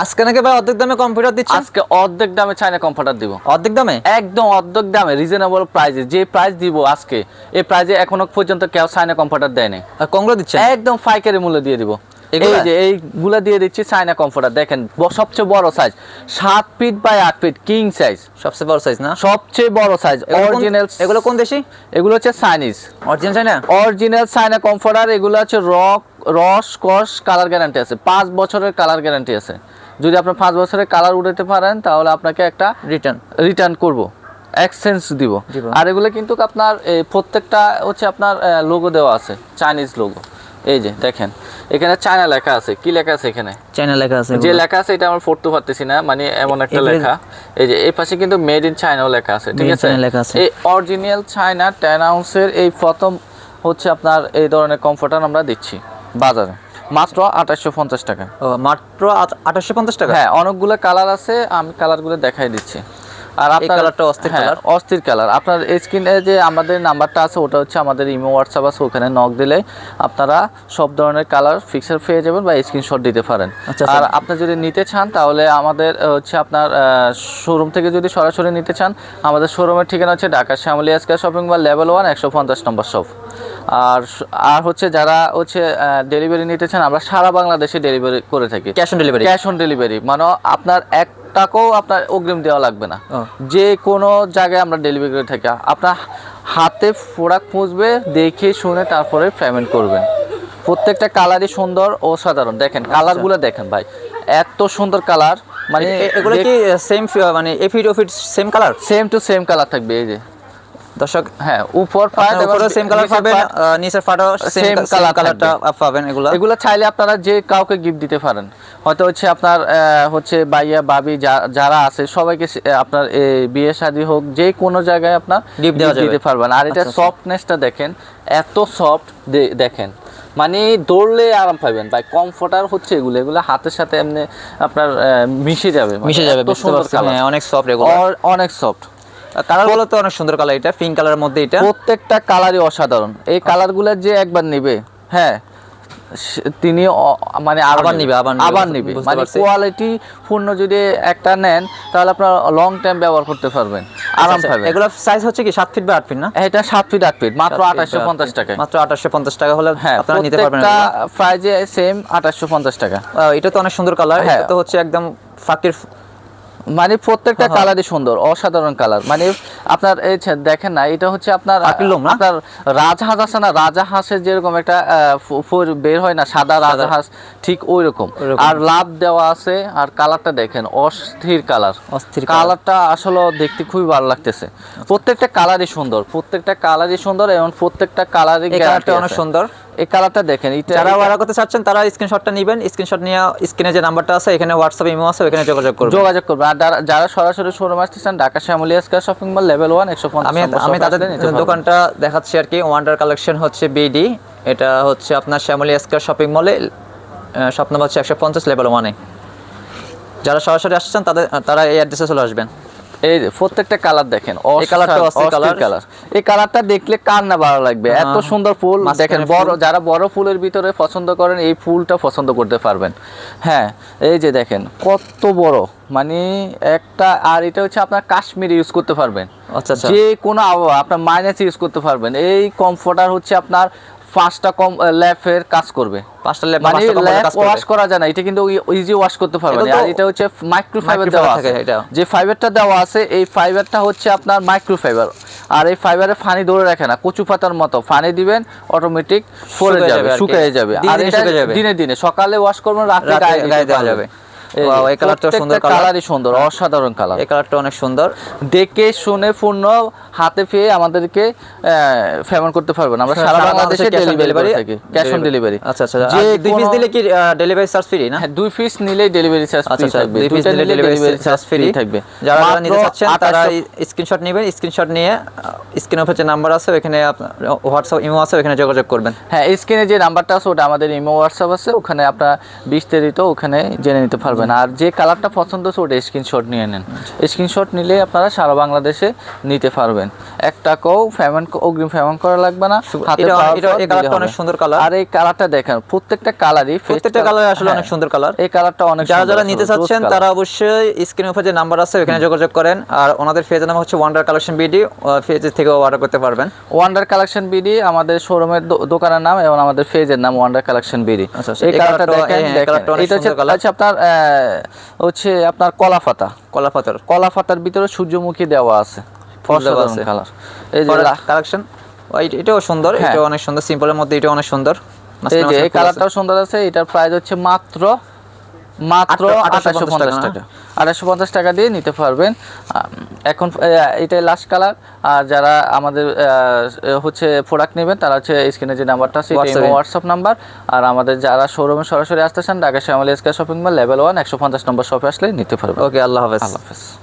আজকে নাকি ভাই অর্ধেক দামে কম্পিউটার দিচ্ছে আজকে অর্ধেক দামে চাইনা কমফর্টার দিব। অর্ধেক দামে? একদম অর্ধেক দামে রিজনেবল প্রাইসে যে প্রাইস দিব আজকে এই প্রাইসে এখনও পর্যন্ত কেউ চাইনা কমফর্টার দেয় নাই আর কংগ্রেস দিচ্ছে একদম পাইকারি মূল্য দিয়ে দিব। এই যে এইগুলা দিয়ে দিচ্ছি চাইনা কমফর্টার দেখেন সবচেয়ে বড় সাইজ সাত ফিট বাই আট ফিট কিং সাইজ সবচেয়ে বড় সাইজ না? সবচেয়ে বড় সাইজ এগুলো কোন- অরিজিনাল এগুলো কোন দেশি? এগুলো হচ্ছে চাইনিজ অরিজিনাল চাই না অরিজিনাল চাইনা কমফর্টার এগুলো হচ্ছে রক রস কস কালার গ্যারান্টি আছে। পাঁচ বছরের কালার গ্যারান্টি আছে। যদি আপনি পাঁচ বছরের কালার উঠাতে পারেন তাহলে আপনাকে একটা রিটার্ন রিটার্ন করব। এক্সচেঞ্জ দিব। আর এগুলো কিন্তু আপনার প্রত্যেকটা হচ্ছে আপনার লোগো দেওয়া আছে চাইনিজ লোগো এই যে দেখেন এখানে চায়না লেখা আছে। কি লেখা আছে এখানে? চাইনা লেখা আছে যে লেখা আছে এটা আমরা পড়তে পারতেছি না মানে এমন একটা লেখা। এই যে এই পাশে কিন্তু মেড ইন চায়নাও লেখা আছে ঠিক আছে? লেখা আছে। এই অরিজিনাল চায়না টেন আউন্সের এই প্রথম হচ্ছে আপনার এই ধরনের কমফর্টার আমরা দিচ্ছি বাজারে। মাত্র আঠাশশো পঞ্চাশ টাকা। ও মাত্র আঠাশশো পঞ্চাশ টাকা? হ্যাঁ অনেকগুলো কালার আছে আমি কালারগুলো দেখাই দিচ্ছি। আর আপনার কালারটা অস্থির হ্যাঁ, কালার। অস্থির কালার আপনার স্ক্রিনে যে আমাদের নাম্বারটা আছে ওটা হচ্ছে আমাদের ইমো হোয়াটসঅ্যাপ আছে ওখানে নক দিলে আপনারা সব ধরনের কালার ফিক্সার পেয়ে যাবেন বা স্ক্রিনশট দিতে পারেন। আচ্ছা, আর আচ্ছা। আপনি যদি নিতে চান তাহলে আমাদের হচ্ছে আপনার শোরুম থেকে যদি সরাসরি নিতে চান আমাদের শোরুমের ঠিকানা হচ্ছে Dhaka Shyamoli SK shopping mall level one একশো পঞ্চাশ নম্বর শপ আর আর হচ্ছে যারা হচ্ছে ডেলিভারি নিতে চান আমরা সারা বাংলাদেশে ডেলিভারি করে থাকি। Cash on delivery cash on delivery মানে আপনার এক টাকাও আপনার অগ্রিম দেওয়া লাগবে না। যে কোনো জায়গায় আমরা ডেলিভারি করে থাকি। আপনার হাতে প্রোডাক্ট পুষবে দেখে শুনে তারপরে পেমেন্ট করবেন। প্রত্যেকটা কালারই সুন্দর ও সাধারণ। দেখেন কালারগুলো দেখেন ভাই। এত সুন্দর কালার মানে এগুলো কি সেম মানে এফিট ওফিট same colour same to same colour থাকবে এই যে। দর্শক হ্যাঁ উপর পায় উপরে সেম কালার পাবেন নিচের ফাটো সেম কালার কালারটা পাবেন এগুলো। এগুলো চাইলে আপনারা যে কাউকে গিফট দিতে পারেন। হয়তো হচ্ছে আপনার হচ্ছে বাইয়া বাবি যারা আছে সবাইকে আপনার বিয়ে শাদী হোক যে কোনো জায়গায় আপনার gift দিতে পারবেন। আর এটা আচ্ছা, আচ্ছা। সফটনেসটা দেখেন এত সফট দেখেন। মানে দৌড়লে আরাম পাবেন। ভাই কমফোর্টার হচ্ছে এগুলো এগুলো হাতের সাথে এমনি আপনার মিশে যাবে। মানে মিশে যাবে হ্যাঁ, অনেক সফট এগুলো। অনেক সফট কালারগুলো তো অনেক সুন্দর কালার এটা পিঙ্ক কালারের মধ্যে এটা। প্রত্যেকটা কালারই অসাধারণ। এই কালারগুলো যে একবার নেবে হ্যাঁ তিনি মানে আবার নিবে, আবার নিবে, মানে কোয়ালিটি পূর্ণ যদি একটা নেন তাহলে আপনার লং টাইম ব্যবহার করতে পারবেন। আরাম আচ্ছা, পাবেন। এগুলো সাইজ হচ্ছে কি 7 ফিট বা 8 ফিট না? এটা 7 ফিট 8 ফিট মাত্র সাত feet বা আঠাশশো আট পঞ্চাশ feet। মাত্র আঠাশশো পঞ্চাশ টাকা হলে হ্যাঁ আপনারা নিতে পারবেন এটা প্রাইজে সেম আঠাশশো পঞ্চাশ টাকা। এটা তো অনেক সুন্দর কালার হ্যাঁ। এটা তো হচ্ছে একদম ফাঁকির মানে প্রত্যেকটা হ্যাঁ, হ্যাঁ। কালারই সুন্দর অসাধারণ কালার। মানে আপনার এই দেখেন না এটা হচ্ছে আপনার? আপনার রাজহাঁস আছে না রাজাহাঁসের যেরকম একটা বের হয় না সাদা রাজাহাঁস ঠিক ওই রকম। আর লাভ দেওয়া আছে আর কালারটা দেখেন অস্থির কালার। অস্থির কালারটা আসলে দেখতে খুবই ভালো লাগতেছে। প্রত্যেকটা কালারই সুন্দর প্রত্যেকটা কালারই সুন্দর এবং প্রত্যেকটা কালারই অনেক সুন্দর। এই কালারটা দেখেন এটা যারা অর্ডার করতে চাচ্ছেন তারা স্ক্রিনশটটা নেবেন। স্ক্রিনশট নিয়ে স্ক্রিনে যে নাম্বারটা আছে এখানে হোয়াটসঅ্যাপ ইমো আছে ওখানে যোগাযোগ করবেন। যোগাযোগ করবে আর যারা- সরাসরি শোরুম আসতেছেন Dhaka শ্যামলিয়া square shopping mall level one একশো আমি আমি তাদের দোকানটা দেখাচ্ছি আর কি। ওয়ান্ডার কালেকশন হচ্ছে বিডি এটা হচ্ছে আপনার শ্যামলী স্কয়ার শপিং মলে শপ নাম্বার হচ্ছে একশো পঞ্চাশ লেভেল ওয়ানে যারা সরাসরি আসছেন তাদের তারা এই অ্যাড্রেসে চলে আসবেন। এই প্রত্যেকটা কালার দেখেন। এই কালারটা কালার। কালার। এই কালারটা দেখলে কার না ভালো লাগবে? এত। সুন্দর ফুল। দেখেন বড় যারা বড় ফুলের ভিতরে পছন্দ করেন এই ফুলটা পছন্দ করতে পারবেন। হ্যাঁ এই যে দেখেন কত বড়। মানে একটা আর এটা হচ্ছে আপনার কাশ্মীর ইউজ করতে পারবেন। আচ্ছা আচ্ছা। যে কোনো আবহাওয়া আপনার মাইনাস ইউজ করতে পারবেন। এই কমফোর্টার হচ্ছে আপনার পাঁচটা কম ল্যাপের কাজ করবে। পাঁচটা ল্যাব মানে ল্যাপ ওয়াশ করা যায় না এটা কিন্তু ইজি ওয়াশ করতে পারবেন এটা তো আর এটা হচ্ছে মাইক্রোফাইবার microfiber দেওয়া থাকে আছে। এটা। যে ফাইবারটা দেওয়া আছে এই ফাইবারটা হচ্ছে আপনার মাইক্রোফাইবার আর এই ফাইবারে ফানি ধরে রাখে না কচু পাতার মতো। ফানি দিবেন অটোমেটিক পড়ে যাবে। শুকিয়ে যাবে। আর এটা দিনে দিনে সকালে ওয়াশ করবেন রাতে গায়ে গায়ে দেওয়া। যাবে। এই কালারটা সুন্দর কালারই সুন্দর অসাধারণ কালার এই কালারটা অনেক সুন্দর। দেখে শুনে পূর্ণ হাতে পেয়ে আমাদেরকে ফেমন করতে পারবেন। আমরা সারা বাংলাদেশে ডেলিভারি থাকি। ক্যাশ অন ডেলিভারি আচ্ছা আচ্ছা যে দুই পিস দিলে কি ডেলিভারি চার্জ ফ্রি না? হ্যাঁ দুই পিস নিলেই ডেলিভারি চার্জ আচ্ছা ফ্রি আচ্ছা থাকবে। দুই পিস নিলে ডেলিভারি চার্জ ফ্রি থাকবে। যারা যারা নিতে চাচ্ছেন তারা স্ক্রিনশট নেবেন স্ক্রিনশট নিয়ে স্ক্রিনে হচ্ছে নাম্বার আছে ওখানে হোয়াটসঅ্যাপ ইমো আছে ওখানে যোগাযোগ করবেন। হ্যাঁ স্ক্রিনে যে নাম্বারটা আছে ওটা আমাদের ইমো হোয়াটসঅ্যাপ আছে ওখানে আপনার বিস্তারিত ওখানে জেনে নিতে পারবেন। আর যে কালারটা পছন্দ হচ্ছে ওটা স্ক্রিনশট নিয়ে নেন। স্ক্রিনশট নিলে আপনারা সারা বাংলাদেশে নিতে পারবেন। এক টাকাও পেমেন্ট অগ্রিম পেমেন্ট করা লাগবে না। সু- হাতে এটা- পাওয়ার এটা- পর এই দিলে কালারটা হবে। অনেক সুন্দর কালার। আর এই কালারটা দেখেন প্রত্যেকটা কালারই প্রত্যেকটা কালার আসলে অনেক সুন্দর কালার এই কালারটা অনেক যারা যারা নিতে চাচ্ছেন তারা অবশ্যই স্ক্রিনের উপর যে নাম্বার আছে ওখানে যোগাযোগ করেন। আর ওনাদের নাম হচ্ছে ওয়ান্ডার কালেকশন বিডি পেজ থেকে অর্ডার করতে পারবেন। ওয়ান্ডার কালেকশন বিডি আমাদের শোরুমের দোকানের নাম এবং আমাদের পেজের নাম ওয়ান্ডার কালেকশন বিডি এই কালারটা দেখেন এটা হচ্ছে আপনার হচ্ছে আপনার কলা পাতা কলা পাথর কলা পাতার ভিতরে সূর্যমুখী দেওয়া আছে। আছে। কালার এই যে কালেকশন এটাও সুন্দর। অনেক সুন্দর। সিম্পলের মধ্যে এটাও অনেক সুন্দর। এই যে এই কালারটাও সুন্দর আছে। এটার প্রাইস হচ্ছে মাত্র মাত্র আটশো- পঞ্চাশ পঞ্চাশ টাকা আঠাশো পঞ্চাশ টাকা দিয়ে নিতে পারবেন। এখন এটাই লাস্ট কালার আর যারা আমাদের হচ্ছে প্রোডাক্ট নেবেন তারা হচ্ছে স্ক্রিনে যে নাম্বারটা আছে হোয়াটসঅ্যাপ নাম্বার আর আমাদের যারা শোরুমে সরাসরি আসতেছেন Dhaka Shyamoli SK shopping mall level one একশো পঞ্চাশ নম্বর শপে আসলে নিতে পারবেন। ওকে আল্লাহ হাফেজ। আল্লাহ হাফেজ।